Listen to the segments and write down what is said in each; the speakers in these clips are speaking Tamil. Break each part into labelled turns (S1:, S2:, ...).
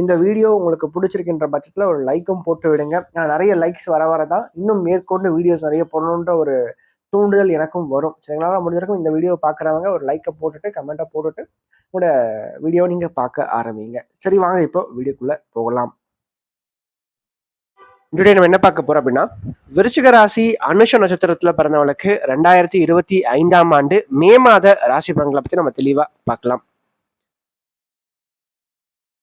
S1: இந்த வீடியோ உங்களுக்கு பிடிச்சிருக்கின்ற பட்சத்தில் ஒரு லைக்கும் போட்டு விடுங்க. நான் நிறைய லைக்ஸ் வர வர தான் இன்னும் மேற்கொண்டு வீடியோஸ் நிறைய போடணுன்ற ஒரு தூண்டுதல் எனக்கும் வரும். சரிங்களா? முடிஞ்ச வரைக்கும் இந்த வீடியோ பார்க்குறவங்க ஒரு லைக்கை போட்டுட்டு கமெண்ட்டை போட்டுட்டு உங்களோட வீடியோ நீங்கள் பார்க்க ஆரம்பிங்க. சரி வாங்க இப்போ வீடியோக்குள்ளே போகலாம். இன்றைய நம்ம என்ன பார்க்க போறோம் அப்படின்னா விருச்சிக ராசி அனுஷ நட்சத்திரத்துல பிறந்தவளுக்கு ரெண்டாயிரத்தி இருபத்தி ஐந்தாம் ஆண்டு மே மாத ராசி பலன்களை பத்தி நம்ம தெளிவா பார்க்கலாம்.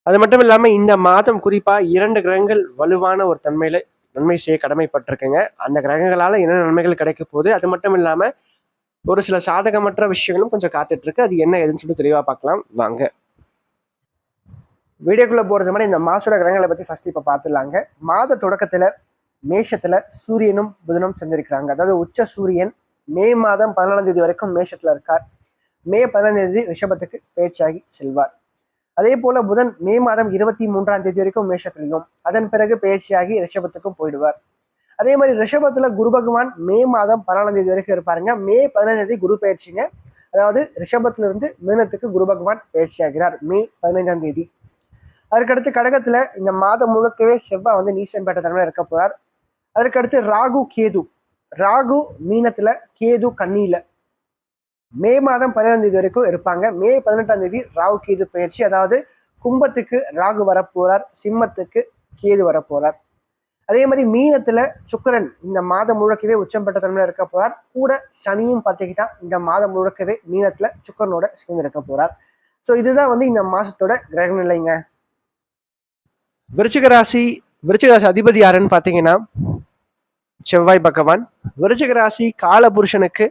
S1: அது மட்டும் இல்லாமல் இந்த மாதம் குறிப்பாக இரண்டு கிரகங்கள் வலுவான ஒரு தன்மையில நன்மை செய்ய கடமைப்பட்டிருக்குங்க. அந்த கிரகங்களால் என்ன நன்மைகள் கிடைக்க போகுது? அது மட்டும் இல்லாமல் ஒரு சில சாதகமற்ற விஷயங்களும் கொஞ்சம் காத்துட்ருக்கு. அது என்ன ஏதுன்னு சொல்லி தெளிவாக பார்க்கலாம். வாங்க. வீடியோக்குள்ளே போகிறது மாதிரி இந்த மாசோட கிரகங்களை பற்றி ஃபஸ்ட்டு இப்போ பார்த்துடலாங்க மாத தொடக்கத்தில் மேஷத்தில் சூரியனும் புதனும் செஞ்சிருக்கிறாங்க அதாவது உச்ச சூரியன் மே மாதம் பதினாலாம் தேதி வரைக்கும் மேஷத்தில் இருக்கார். மே பதினாலாம் தேதி ரிஷபத்துக்கு பேச்சாகி செல்வார். அதே போல புதன் மே மாதம் இருபத்தி மூன்றாம் தேதி வரைக்கும் மேஷத்திலையும் அதன் பிறகு பயிற்சியாகி ரிஷபத்துக்கும் போயிடுவார். அதே மாதிரி ரிஷபத்துல குரு பகவான் மே மாதம் பதினாலாம் தேதி வரைக்கும் இருப்பாருங்க. மே பதினாம் தேதி குரு பயிற்சிங்க. அதாவது ரிஷபத்துல இருந்து மீனத்துக்கு குரு பகவான் பயிற்சியாகிறார் மே பதினைஞ்சாம் தேதி. அதுக்கடுத்து கடகத்துல இந்த மாதம் முழுக்கவே செவ்வாய் வந்து நீசம் பெற்ற தன்மையில இருக்க போறார். அதுக்கடுத்து ராகு கேது. ராகு மீனத்துல கேது கண்ணியில. மே மாதம் பதினாம் தேதி வரைக்கும் இருப்பாங்க. மே பதினெட்டாம் தேதி ராகு கேது பயிற்சி. அதாவது கும்பத்துக்கு ராகு வரப்போறார் சிம்மத்துக்கு கேது வரப்போறார். அதே மாதிரி மீனத்துல சுக்கரன் இந்த மாதம் முழுக்கவே உச்சம் பெற்ற தன்மையில இருக்க போறார். கூட சனியும் பார்த்துக்கிட்டா இந்த மாதம் முழுக்கவே மீனத்துல சுக்கரனோட சேர்ந்து இருக்க போறார். ஸோ இதுதான் வந்து இந்த மாசத்தோட கிரக நிலைங்க. விருச்சிக ராசி விருச்சிக ராசி அதிபதி யாருன்னு பார்த்தீங்கன்னா செவ்வாய் பகவான். விருச்சிக ராசி காலபுருஷனுக்கு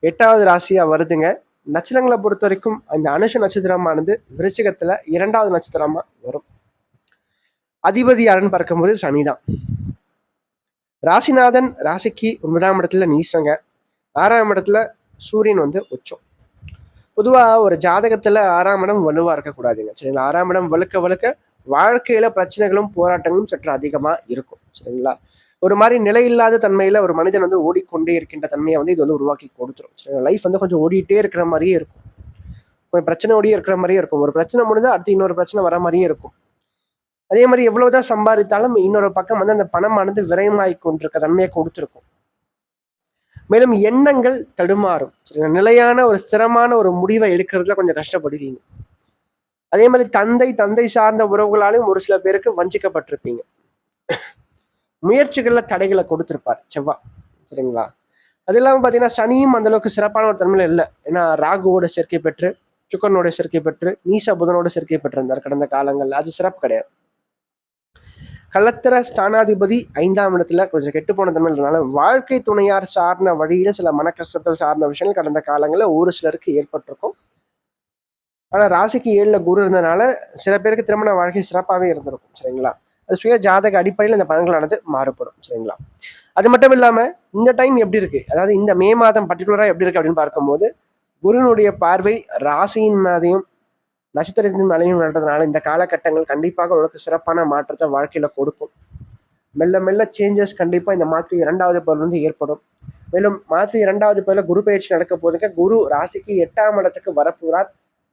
S1: எட்டாவது ராசியா வருதுங்க. நட்சத்திரங்களை பொறுத்த வரைக்கும் அந்த அனுஷ நட்சத்திரமானது விருச்சிகத்தில் இரண்டாவது நட்சத்திரமா வரும். அதிபதி யாருன்னு பார்க்கும்போது சனிதான். ராசிநாதன் ராசிக்கு ஒன்பதாம் இடத்துல நீசங்க ஆறாம் இடத்துல சூரியன் வந்து உச்சம். பொதுவாக ஒரு ஜாதகத்துல ஆறாம் இடம் வலுவா இருக்கக்கூடாதுங்க. சரிங்களா? ஆறாம் இடம் வலுக்க வலுக்க வாழ்க்கையில பிரச்சனைகளும் போராட்டங்களும் சற்று அதிகமா இருக்கும். சரிங்களா? ஒரு மாதிரி நிலையில்லாத தன்மையில ஒரு மனிதன் வந்து ஓடிக்கொண்டே இருக்கின்ற தன்மையை வந்து இது வந்து உருவாக்கி கொடுத்துரும். லைஃப் வந்து கொஞ்சம் ஓடிட்டே இருக்கிற மாதிரியே இருக்கும். கொஞ்சம் பிரச்சனை ஓடியே இருக்கிற மாதிரியே இருக்கும். ஒரு பிரச்சனை முடிஞ்சால் அடுத்து இன்னொரு பிரச்சனை வர மாதிரியே இருக்கும். அதே மாதிரி எவ்வளவுதான் சம்பாதித்தாலும் இன்னொரு பக்கம் வந்து அந்த பணமானது விரயமாகி கொண்டிருக்க தன்மையை கொடுத்துருக்கும். மேலும் எண்ணங்கள் தடுமாறும். சரிங்களா நிலையான ஒரு ஸ்திரமான ஒரு முடிவை எடுக்கிறதுல கொஞ்சம் கஷ்டப்படுவீங்க. அதே மாதிரி தந்தை தந்தை சார்ந்த உறவுகளாலும் ஒரு சில பேருக்கு வஞ்சிக்கப்பட்டிருப்பீங்க. முயற்சிகள்ல தடைகளை கொடுத்துருப்பார் செவ்வாய் சரிங்களா? அது இல்லாமல் பார்த்தீங்கன்னா சனியும் அந்த அளவுக்கு சிறப்பான ஒரு தன்மையில் இல்லை. ஏன்னா ராகுவோட சேர்க்கை பெற்று சுக்கரனோட சேர்க்கை பெற்று நீச புதனோட சேர்க்கை பெற்றிருந்தார் கடந்த காலங்கள்ல. அது சிறப்பு கிடையாது. கள்ளத்திர ஸ்தானாதிபதி ஐந்தாம் இடத்துல கொஞ்சம் கெட்டு போன தன்மையினால வாழ்க்கை துணையார் சார்ந்த வழியில சில மனக்கஷ்டத்தில் சார்ந்த விஷயங்கள் கடந்த காலங்களில் ஒரு சிலருக்கு ஏற்பட்டிருக்கும். ஆனால் ராசிக்கு ஏழில் குரு இருந்ததுனால சில பேருக்கு திருமண வாழ்க்கை சிறப்பாகவே இருந்திருக்கும். சரிங்களா? அது சுய ஜாதக அடிப்படையில் இந்த பலன்களானது மாறுபடும் சரிங்களா? அது மட்டும் இல்லாமல் இந்த டைம் எப்படி இருக்கு? அதாவது இந்த மே மாதம் பர்டிகுலராக எப்படி இருக்கு அப்படின்னு பார்க்கும்போது குருனுடைய பார்வை ராசியின் மேதையும் நட்சத்திரத்தின் மேலையும் நடந்ததுனால இந்த காலகட்டங்கள் கண்டிப்பாக உங்களுக்கு சிறப்பான மாற்றத்தை வாழ்க்கையில் கொடுக்கும். மெல்ல மெல்ல சேஞ்சஸ் கண்டிப்பாக இந்த மாற்று இரண்டாவது பருவம் வந்து ஏற்படும். மேலும் மாற்று இரண்டாவது பருவ குரு பயிற்சி நடக்க போதுங்க. குரு ராசிக்கு எட்டாம் இடத்துக்கு வரப்போறார்.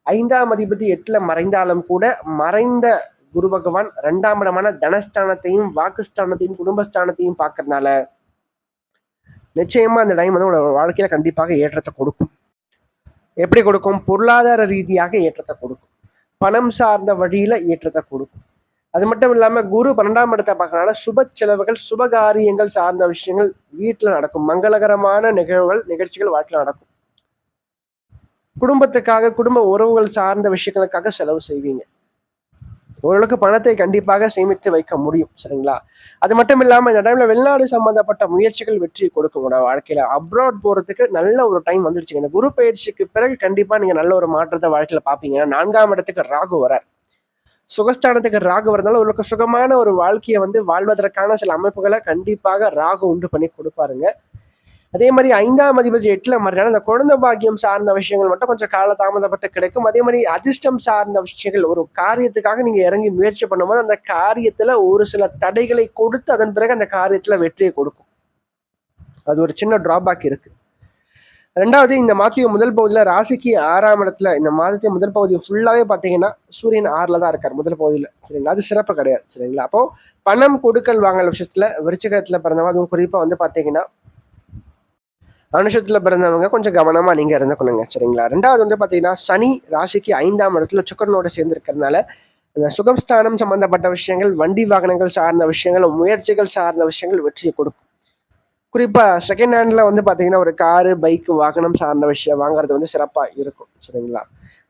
S1: ஐந்தாம் அதிபதி எட்டில் மறைந்தாலும் கூட மறைந்த குரு பகவான் ரெண்டாம் இடமான தனஸ்தானத்தையும் வாக்குஸ்தானத்தையும் குடும்பஸ்தானத்தையும் பார்க்கறதுனால நிச்சயமா அந்த டைம் வந்து உங்களோட வாழ்க்கையில கண்டிப்பாக ஏற்றத்தை கொடுக்கும். எப்படி கொடுக்கும்? பொருளாதார ரீதியாக ஏற்றத்தை கொடுக்கும். பணம் சார்ந்த வழியில ஏற்றத்தை கொடுக்கும். அது மட்டும் இல்லாம குரு பன்னெண்டாம் இடத்தை பார்க்கறனால சுப செலவுகள் சுபகாரியங்கள் சார்ந்த விஷயங்கள் வீட்டுல நடக்கும். மங்களகரமான நிகழ்வுகள் நிகழ்ச்சிகள் வாழ்க்கையில் நடக்கும். குடும்பத்துக்காக குடும்ப உறவுகள் சார்ந்த விஷயங்களுக்காக செலவு செய்வீங்க. ஓரளவுக்கு பணத்தை கண்டிப்பாக சேமித்து வைக்க முடியும் சரிங்களா? அது மட்டும் இல்லாமல் இந்த டைம்ல வெளிநாடு சம்பந்தப்பட்ட முயற்சிகள் வெற்றி கொடுக்கும் உங்களோட வாழ்க்கையில. அப்ராட் போறதுக்கு நல்ல ஒரு டைம் வந்துருச்சுங்க. இந்த குரு பயிற்சிக்கு பிறகு கண்டிப்பா நீங்க நல்ல ஒரு மாற்றத்தை வாழ்க்கையில பார்ப்பீங்க நான்காம் இடத்துக்கு ராகு வரார். சுகஸ்தானத்துக்கு ராகு வரதுனால உங்களுக்கு சுகமான ஒரு வாழ்க்கையை வந்து வாழ்வதற்கான சில அமைப்புகளை கண்டிப்பாக ராகு உண்டு பண்ணி கொடுப்பாருங்க. அதே மாதிரி ஐந்தாம் அதிபதி எட்டில் மாறினால அந்த குழந்தை பாக்கியம் சார்ந்த விஷயங்கள் மட்டும் கொஞ்சம் கால தாமதப்பட்டு கிடைக்கும். அதே மாதிரி அதிர்ஷ்டம் சார்ந்த விஷயங்கள் ஒரு காரியத்துக்காக நீங்க இறங்கி முயற்சி பண்ணும்போது அந்த காரியத்துல ஒரு சில தடைகளை கொடுத்து அதன் பிறகு அந்த காரியத்துல வெற்றியை கொடுக்கும். அது ஒரு சின்ன டிராபேக் இருக்கு. ரெண்டாவது இந்த மாதத்திய முதல் பகுதியில் ராசிக்கு ஆறாம் இடத்துல இந்த மாதத்திய முதல் பகுதி ஃபுல்லாகவே பார்த்தீங்கன்னா சூரியன் ஆறில் தான் இருக்கார் முதல் பகுதியில். சரிங்களா? அது சிறப்பு கிடையாது. சரிங்களா? அப்போது பணம் கொடுக்கல் வாங்கல் விஷயத்தில் விருச்சகத்தில் பிறந்தவங்க அதுவும் குறிப்பாக வந்து பார்த்தீங்கன்னா அனுஷத்தில் பிறந்தவங்க கொஞ்சம் கவனமாக நீங்கள் இருந்துக்கணுங்க சரிங்களா? ரெண்டாவது வந்து பார்த்தீங்கன்னா சனி ராசிக்கு ஐந்தாம் இடத்துல சுக்கரனோட சேர்ந்துருக்கிறதுனால இந்த சுகம்ஸ்தானம் சம்பந்தப்பட்ட விஷயங்கள் வண்டி வாகனங்கள் சார்ந்த விஷயங்கள் முயற்சிகள் சார்ந்த விஷயங்கள் வெற்றியை கொடுக்கும். குறிப்பாக செகண்ட் ஹேண்டில் வந்து பார்த்தீங்கன்னா ஒரு காரு பைக்கு வாகனம் சார்ந்த விஷயம் வாங்குறது வந்து சிறப்பாக இருக்கும். சரிங்களா?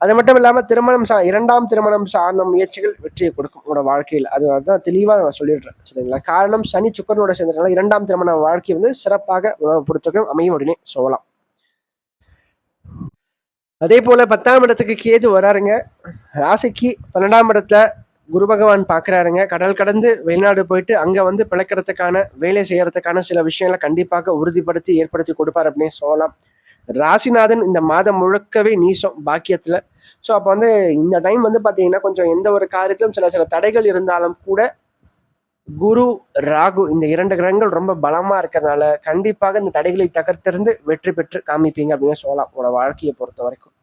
S1: அது மட்டும் இல்லாமல் திருமணம் சா இரண்டாம் திருமணம் சார்ந்த முயற்சிகள் வெற்றியை கொடுக்கும் உங்களோட வாழ்க்கையில். அது அதுதான் தெளிவாக நான் சொல்லிடுறேன். சரிங்களா? காரணம் சனி சுக்கரனோட சேர்ந்ததுனால இரண்டாம் திருமண வாழ்க்கை வந்து சிறப்பாக பொறுத்தவரைக்கும் அமையும் அப்படின்னு சொல்லலாம். அதே போல பத்தாம் இடத்துக்கு கேது வராருங்க. ராசிக்கு பன்னெண்டாம் இடத்துல குரு பகவான் பார்க்குறாருங்க. கடல் கடந்து வெளிநாடு போயிட்டு அங்கே வந்து பிழைக்கிறதுக்கான வேலை செய்யறதுக்கான சில விஷயங்களை கண்டிப்பாக உறுதிப்படுத்தி ஏற்படுத்தி கொடுப்பார் அப்படின்னு சொல்லலாம். ராசிநாதன் இந்த மாதம் முழுக்கவே நீசம் பாக்கியத்தில். ஸோ அப்போ வந்து இந்த டைம் வந்து பார்த்தீங்கன்னா கொஞ்சம் எந்த ஒரு காரியத்திலும் சில சில தடைகள் இருந்தாலும் கூட குரு ராகு இந்த இரண்டு கிரகங்கள் ரொம்ப பலமாக இருக்கிறதுனால கண்டிப்பாக இந்த தடைகளை தகர்த்திருந்து வெற்றி பெற்று காமிப்பீங்க அப்படின்னு சொல்லலாம். உங்களோட வாழ்க்கையை பொறுத்த வரைக்கும்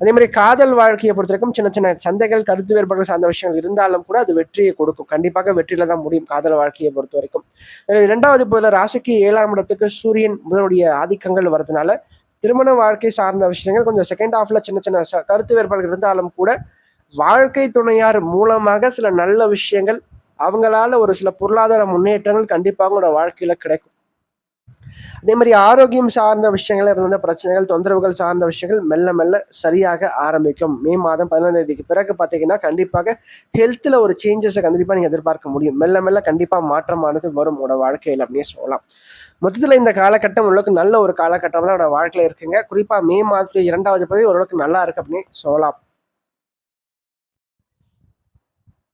S1: அதே மாதிரி காதல் வாழ்க்கையை பொறுத்த வரைக்கும் சின்ன சின்ன சந்தைகள் கருத்து வேறுபாடுகள் சார்ந்த விஷயங்கள் இருந்தாலும் கூட அது வெற்றியை கொடுக்கும். கண்டிப்பாக வெற்றியில தான் முடியும் காதல் வாழ்க்கையை பொறுத்த வரைக்கும் இரண்டாவது போல ராசிக்கு ஏழாம் இடத்துக்கு சூரியன் முதலுடைய ஆதிக்கங்கள் வரதுனால திருமண வாழ்க்கை சார்ந்த விஷயங்கள் கொஞ்சம் செகண்ட் ஹாஃப்ல சின்ன சின்ன கருத்து வேறுபாடுகள் இருந்தாலும் கூட வாழ்க்கை துணையார் மூலமாக சில நல்ல விஷயங்கள் அவங்களால ஒரு சில பொருளாதார முன்னேற்றங்கள் கண்டிப்பாக உங்களோட வாழ்க்கையில கிடைக்கும். அதே மாதிரி ஆரோக்கியம் சார்ந்த விஷயங்கள் இருந்த பிரச்சனைகள் தொந்தரவுகள் சார்ந்த விஷயங்கள் மெல்ல மெல்ல சரியாக ஆரம்பிக்கும். மே மாதம் பதினாம் தேதிக்கு பிறகு பார்த்தீங்கன்னா கண்டிப்பாக ஹெல்த்தில் ஒரு சேஞ்சஸை கண்டிப்பாக நீங்கள் எதிர்பார்க்க முடியும். மெல்ல மெல்ல கண்டிப்பாக மாற்றமானது வரும் உங்களோட வாழ்க்கையில் அப்படின்னு சொல்லலாம். மொத்தத்தில் இந்த காலகட்டம் ஓரளவுக்கு நல்ல ஒரு காலகட்டம் தான் வாழ்க்கையில் இருக்குங்க. குறிப்பாக மே மாதத்து இரண்டாவது பகுதி ஓரளவுக்கு நல்லா இருக்கு அப்படின்னு சொல்லலாம்.